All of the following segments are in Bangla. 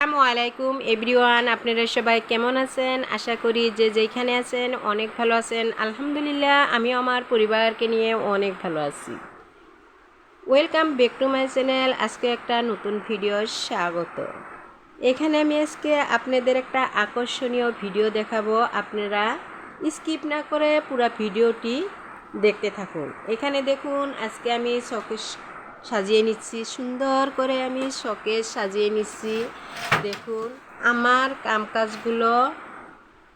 আসসালামু আলাইকুম, এভরিওয়ান, আপনারা সবাই কেমন আছেন? আশা করি যে যেখানে আছেন অনেক ভালো আছেন। আলহামদুলিল্লাহ আমি আমার পরিবারকে নিয়ে অনেক ভালো আছি। Welcome back to my channel আজকে একটা নতুন ভিডিও স্বাগত। এখানে আমি আজকে আপনাদের একটা আকর্ষণীয় ভিডিও দেখাবো। আপনারা স্কিপ না করে পুরো ভিডিওটি দেখতে থাকুন। এখানে দেখুন, আজকে আমি শকেশ সাজিয়ে নিচ্ছি। সুন্দর করে আমি শকেশ সাজিয়ে নিচ্ছি। দেখুন, আমার কামকাজগুলো,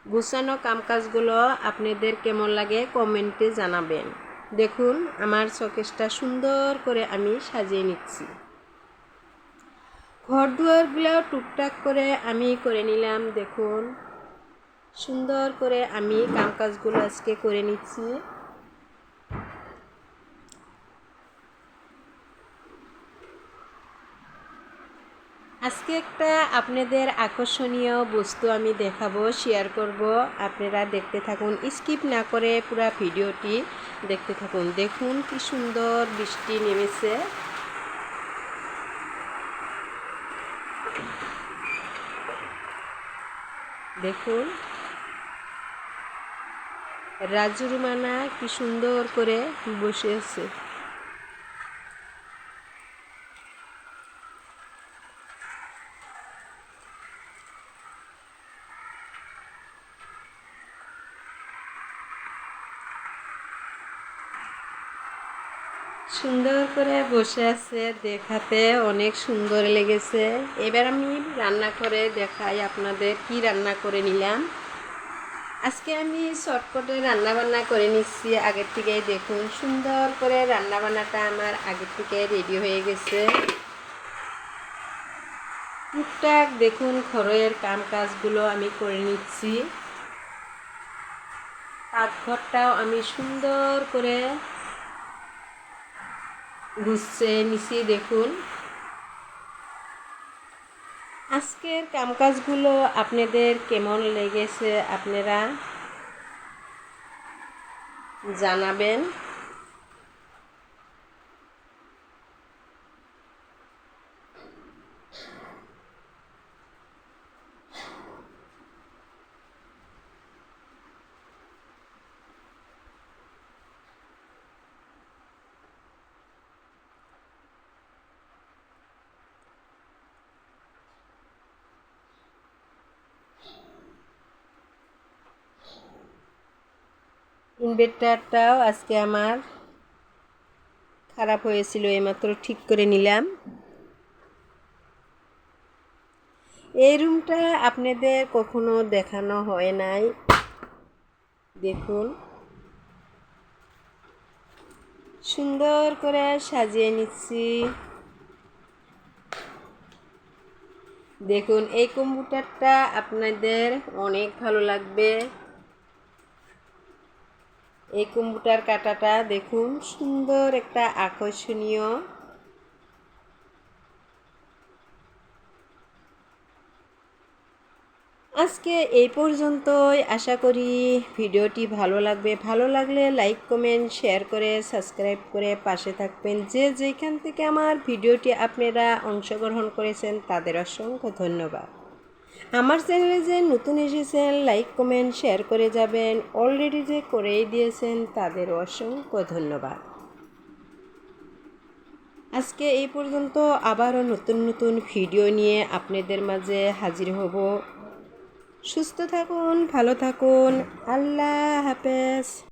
গুছানো কামকাজগুলো আপনাদের কেমন লাগে কমেন্টে জানাবেন। দেখুন, আমার শকেশটা সুন্দর করে আমি সাজিয়ে নিচ্ছি। ঘর দুয়ারগুলো টুকটাক করে আমি করে নিলাম। দেখুন, সুন্দর করে আমি কামকাজগুলো আজকে করে নিচ্ছি। আজকে একটা আপনাদের আকর্ষণীয় বস্তু আমি দেখাবো শেয়ার করব। আপনারা দেখতে থাকুন স্কিপ না করে পুরো ভিডিওটি দেখতে থাকুন। দেখুন কি সুন্দর বৃষ্টি নেমেছে। দেখুন রাজুরমানা কি সুন্দর করে বসে আছে। সুন্দর করে বসে আছে, দেখাতে অনেক সুন্দর লেগেছে। এবার আমি রান্না করে দেখাই আপনাদের কি রান্না করে নিলাম। আজকে আমি শর্টকটে রান্না বান্না করে নিচ্ছি। আগের থেকে দেখুন, সুন্দর করে রান্না বান্নাটা আমার আগের থেকে রেডি হয়ে গেছে। টুকটাক দেখুন ঘরের কাম কাজগুলো আমি করে নিচ্ছি। ঘরটাও আমি সুন্দর করে গুছছে মিশিয়ে দেখুন। আজকের কামকাজগুলো আপনাদের কেমন লেগেছে আপনারা জানাবেন। ইনভার্টারটাও আজকে আমার খারাপ হয়েছিল, এইমাত্র ঠিক করে নিলাম। এই রুমটা আপনাদের কখনো দেখানো হয় নাই। দেখুন। সুন্দর করে সাজিয়ে নিচ্ছি। দেখুন, এই কম্পিউটারটা আপনাদের অনেক ভালো লাগবে। এই কম্পিউটার কাটাটা দেখুন, সুন্দর একটা আকর্ষণীয়। আজকে এই পর্যন্তই, আশা করি ভিডিওটি ভালো লাগবে। ভালো লাগলে লাইক, কমেন্ট, শেয়ার করে, সাবস্ক্রাইব করে পাশে থাকবেন। যে যেখান থেকে আমার ভিডিওটি আপনারা অংশগ্রহণ করেছেন, তাদের অসংখ্য ধন্যবাদ। আমার চ্যানেলে যে নতুন এসেছেন লাইক কমেন্ট শেয়ার করে যাবেন। অলরেডি যে করেই দিয়েছেন, তাদের অসংখ্য ধন্যবাদ। আজকে এই পর্যন্ত আবারও নতুন নতুন ভিডিও নিয়ে আপনাদের মাঝে হাজির হব। সুস্থ থাকুন, ভালো থাকুন। আল্লাহ হাফেজ।